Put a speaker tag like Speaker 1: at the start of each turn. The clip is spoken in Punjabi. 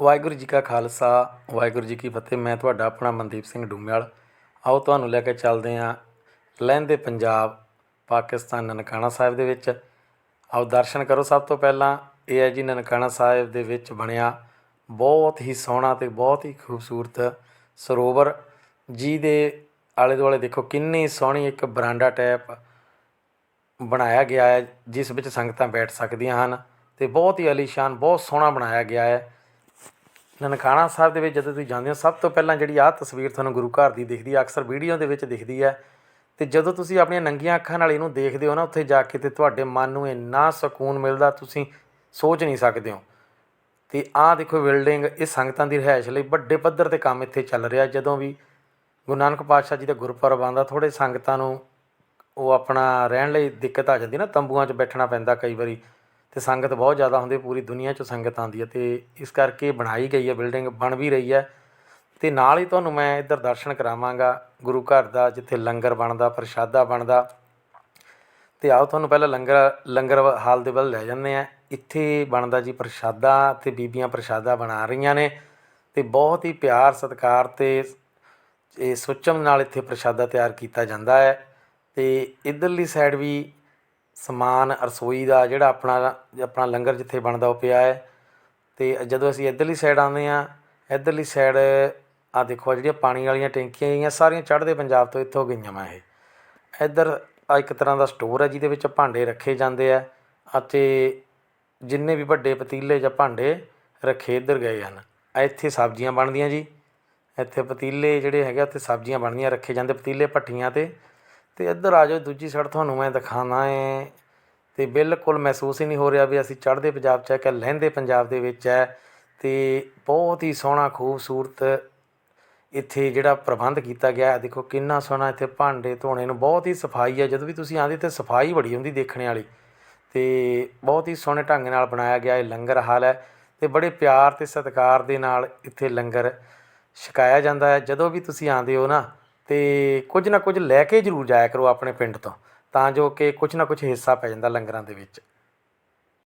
Speaker 1: ਵਾਹਿਗੁਰੂ ਜੀ ਕਾ ਖਾਲਸਾ, ਵਾਹਿਗੁਰੂ ਜੀ ਕੀ ਫਤਿਹ। ਮੈਂ ਤੁਹਾਡਾ ਆਪਣਾ ਮਨਦੀਪ ਸਿੰਘ ਡੂਮਿਆਲ। ਆਓ ਤੁਹਾਨੂੰ ਲੈ ਕੇ ਚੱਲਦੇ ਹਾਂ ਲਹਿੰਦੇ ਪੰਜਾਬ, ਪਾਕਿਸਤਾਨ ਨਨਕਾਣਾ ਸਾਹਿਬ ਦੇ ਵਿੱਚ। ਆਓ ਦਰਸ਼ਨ ਕਰੋ ਸਭ ਤੋਂ ਪਹਿਲਾਂ। ਇਹ ਹੈ ਜੀ ਨਨਕਾਣਾ ਸਾਹਿਬ ਦੇ ਵਿੱਚ ਬਣਿਆ ਬਹੁਤ ਹੀ ਸੋਹਣਾ ਤੇ ਬਹੁਤ ਹੀ ਖੂਬਸੂਰਤ ਸਰੋਵਰ। ਜੀ ਦੇ ਆਲੇ ਦੁਆਲੇ ਦੇਖੋ ਕਿੰਨੀ ਸੋਹਣੀ ਇੱਕ ਬਰਾਂਡਾ ਟੈਪ ਬਣਾਇਆ ਗਿਆ ਹੈ, ਜਿਸ ਵਿੱਚ ਸੰਗਤਾਂ ਬੈਠ ਸਕਦੀਆਂ ਹਨ ਤੇ ਬਹੁਤ ਹੀ ਅਲੀਸ਼ਾਨ, ਬਹੁਤ ਸੋਹਣਾ ਬਣਾਇਆ ਗਿਆ ਹੈ। ਨਨਕਾਣਾ ਸਾਹਿਬ ਦੇ ਵਿੱਚ ਜਦੋਂ ਤੁਸੀਂ ਜਾਂਦੇ ਹੋ, ਸਭ ਤੋਂ ਪਹਿਲਾਂ ਜਿਹੜੀ ਆਹ ਤਸਵੀਰ ਤੁਹਾਨੂੰ ਗੁਰੂ ਘਰ ਦੀ ਦਿਖਦੀ ਹੈ ਅਕਸਰ ਵੀਡੀਓ ਦੇ ਵਿੱਚ ਦਿਖਦੀ ਹੈ ਤੇ ਜਦੋਂ ਤੁਸੀਂ ਆਪਣੀਆਂ ਨੰਗੀਆਂ ਅੱਖਾਂ ਨਾਲ ਇਹਨੂੰ ਦੇਖਦੇ ਹੋ ਨਾ, ਉੱਥੇ ਜਾ ਕੇ ਤੇ ਤੁਹਾਡੇ ਮਨ ਨੂੰ ਇੰਨਾ ਸਕੂਨ ਮਿਲਦਾ, ਤੁਸੀਂ ਸੋਚ ਨਹੀਂ ਸਕਦੇ ਹੋ। ਤੇ ਆਹ ਦੇਖੋ ਬਿਲਡਿੰਗ, ਇਹ ਸੰਗਤਾਂ ਦੀ ਰਿਹਾਇਸ਼ ਲਈ ਵੱਡੇ ਪੱਧਰ ਤੇ ਕੰਮ ਇੱਥੇ ਚੱਲ ਰਿਹਾ। ਜਦੋਂ ਵੀ ਗੁਰੂ ਨਾਨਕ ਪਾਤਸ਼ਾਹ ਜੀ ਦਾ ਗੁਰਪੁਰਬ ਆਉਂਦਾ ਥੋੜੇ ਸੰਗਤਾਂ ਨੂੰ ਉਹ ਆਪਣਾ ਰਹਿਣ ਲਈ ਦਿੱਕਤ ਆ ਜਾਂਦੀ ਨਾ, ਤੰਬੂਆਂ 'ਚ ਬੈਠਣਾ ਪੈਂਦਾ ਕਈ ਵਾਰੀ। ਅਤੇ ਸੰਗਤ ਬਹੁਤ ਜ਼ਿਆਦਾ ਹੁੰਦੀ, ਪੂਰੀ ਦੁਨੀਆ 'ਚੋਂ ਸੰਗਤ ਆਉਂਦੀ ਹੈ ਅਤੇ ਇਸ ਕਰਕੇ ਬਣਾਈ ਗਈ ਹੈ ਬਿਲਡਿੰਗ, ਬਣ ਵੀ ਰਹੀ ਹੈ। ਅਤੇ ਨਾਲ ਹੀ ਤੁਹਾਨੂੰ ਮੈਂ ਇੱਧਰ ਦਰਸ਼ਨ ਕਰਾਵਾਂਗਾ, ਗੁਰੂ ਘਰ ਦਾ, ਜਿੱਥੇ ਲੰਗਰ ਬਣਦਾ, ਪ੍ਰਸ਼ਾਦਾ ਬਣਦਾ। ਤੇ ਆਓ ਤੁਹਾਨੂੰ ਪਹਿਲਾਂ ਲੰਗਰ ਲੰਗਰ ਹਾਲ ਦੇ ਵੱਲ ਲੈ ਜਾਂਦੇ ਆ ਇੱਥੇ ਬਣਦਾ ਜੀ ਪ੍ਰਸ਼ਾਦਾ ਤੇ ਬੀਬੀਆਂ ਪ੍ਰਸ਼ਾਦਾ ਬਣਾ ਰਹੀਆਂ ਨੇ ਤੇ ਬਹੁਤ ਹੀ ਪਿਆਰ, ਸਤਿਕਾਰ ਤੇ ਇਹ ਸੁੱਚਮ ਨਾਲ ਇੱਥੇ ਪ੍ਰਸ਼ਾਦਾ ਤਿਆਰ ਕੀਤਾ ਜਾਂਦਾ ਹੈ। ਤੇ ਇਧਰਲੀ ਸਾਈਡ ਵੀ ਸਮਾਨ ਰਸੋਈ ਦਾ ਜਿਹੜਾ ਆਪਣਾ ਆਪਣਾ ਲੰਗਰ ਜਿੱਥੇ ਬਣਦਾ ਉਹ ਪਿਆ ਹੈ। ਅਤੇ ਜਦੋਂ ਅਸੀਂ ਇੱਧਰਲੀ ਸਾਈਡ ਆਉਂਦੇ ਹਾਂ ਇੱਧਰਲੀ ਸਾਈਡ ਆਹ ਦੇਖੋ ਆਹ ਜਿਹੜੀਆਂ ਪਾਣੀ ਵਾਲੀਆਂ ਟੈਂਕੀਆਂ ਗਈਆਂ ਸਾਰੀਆਂ ਚੜ੍ਹਦੇ ਪੰਜਾਬ ਤੋਂ ਇੱਥੋਂ ਗਈਆਂ ਵਾ ਇਹ। ਇੱਧਰ ਆ ਇੱਕ ਤਰ੍ਹਾਂ ਦਾ ਸਟੋਰ ਹੈ ਜਿਹਦੇ ਵਿੱਚ ਭਾਂਡੇ ਰੱਖੇ ਜਾਂਦੇ ਆ ਅਤੇ ਜਿੰਨੇ ਵੀ ਵੱਡੇ ਪਤੀਲੇ ਜਾਂ ਭਾਂਡੇ ਰੱਖੇ ਇੱਧਰ ਗਏ ਹਨ। ਇੱਥੇ ਸਬਜ਼ੀਆਂ ਬਣਦੀਆਂ ਜੀ। ਇੱਥੇ ਪਤੀਲੇ ਜਿਹੜੇ ਹੈਗੇ ਆ, ਉੱਥੇ ਸਬਜ਼ੀਆਂ ਬਣਦੀਆਂ ਰੱਖੇ ਜਾਂਦੇ ਪਤੀਲੇ ਭੱਠੀਆਂ ਤੇ। ਅਤੇ ਇੱਧਰ ਆ ਜਾਓ, ਦੂਜੀ ਸਾਈਡ ਤੁਹਾਨੂੰ ਮੈਂ ਦਿਖਾਣਾ ਹੈ। ਅਤੇ ਬਿਲਕੁਲ ਮਹਿਸੂਸ ਹੀ ਨਹੀਂ ਹੋ ਰਿਹਾ ਵੀ ਅਸੀਂ ਚੜ੍ਹਦੇ ਪੰਜਾਬ 'ਚ ਹੈ ਕਿ ਲਹਿੰਦੇ ਪੰਜਾਬ ਦੇ ਵਿੱਚ ਹੈ। ਅਤੇ ਬਹੁਤ ਹੀ ਸੋਹਣਾ, ਖੂਬਸੂਰਤ ਇੱਥੇ ਜਿਹੜਾ ਪ੍ਰਬੰਧ ਕੀਤਾ ਗਿਆ ਹੈ। ਦੇਖੋ ਕਿੰਨਾ ਸੋਹਣਾ ਇੱਥੇ ਭਾਂਡੇ ਧੋਣੇ ਨੂੰ, ਬਹੁਤ ਹੀ ਸਫ਼ਾਈ ਹੈ। ਜਦੋਂ ਵੀ ਤੁਸੀਂ ਆਉਂਦੇ ਤੇ ਸਫ਼ਾਈ ਬੜੀ ਹੁੰਦੀ ਦੇਖਣ ਵਾਲੀ। ਤੇ ਬਹੁਤ ਹੀ ਸੋਹਣੇ ਢੰਗ ਨਾਲ ਬਣਾਇਆ ਗਿਆ ਇਹ ਲੰਗਰ ਹਾਲ ਹੈ। ਤੇ ਬੜੇ ਪਿਆਰ ਤੇ ਸਤਿਕਾਰ ਦੇ ਨਾਲ ਇੱਥੇ ਲੰਗਰ ਛਕਾਇਆ ਜਾਂਦਾ ਹੈ। ਜਦੋਂ ਵੀ ਤੁਸੀਂ ਆਉਂਦੇ ਹੋ ਨਾ ਅਤੇ ਕੁਝ ਨਾ ਕੁਝ ਲੈ ਕੇ ਜ਼ਰੂਰ ਜਾਇਆ ਕਰੋ ਆਪਣੇ ਪਿੰਡ ਤੋਂ, ਤਾਂ ਜੋ ਕਿ ਕੁਛ ਨਾ ਕੁਛ ਹਿੱਸਾ ਪੈ ਜਾਂਦਾ ਲੰਗਰਾਂ ਦੇ ਵਿੱਚ।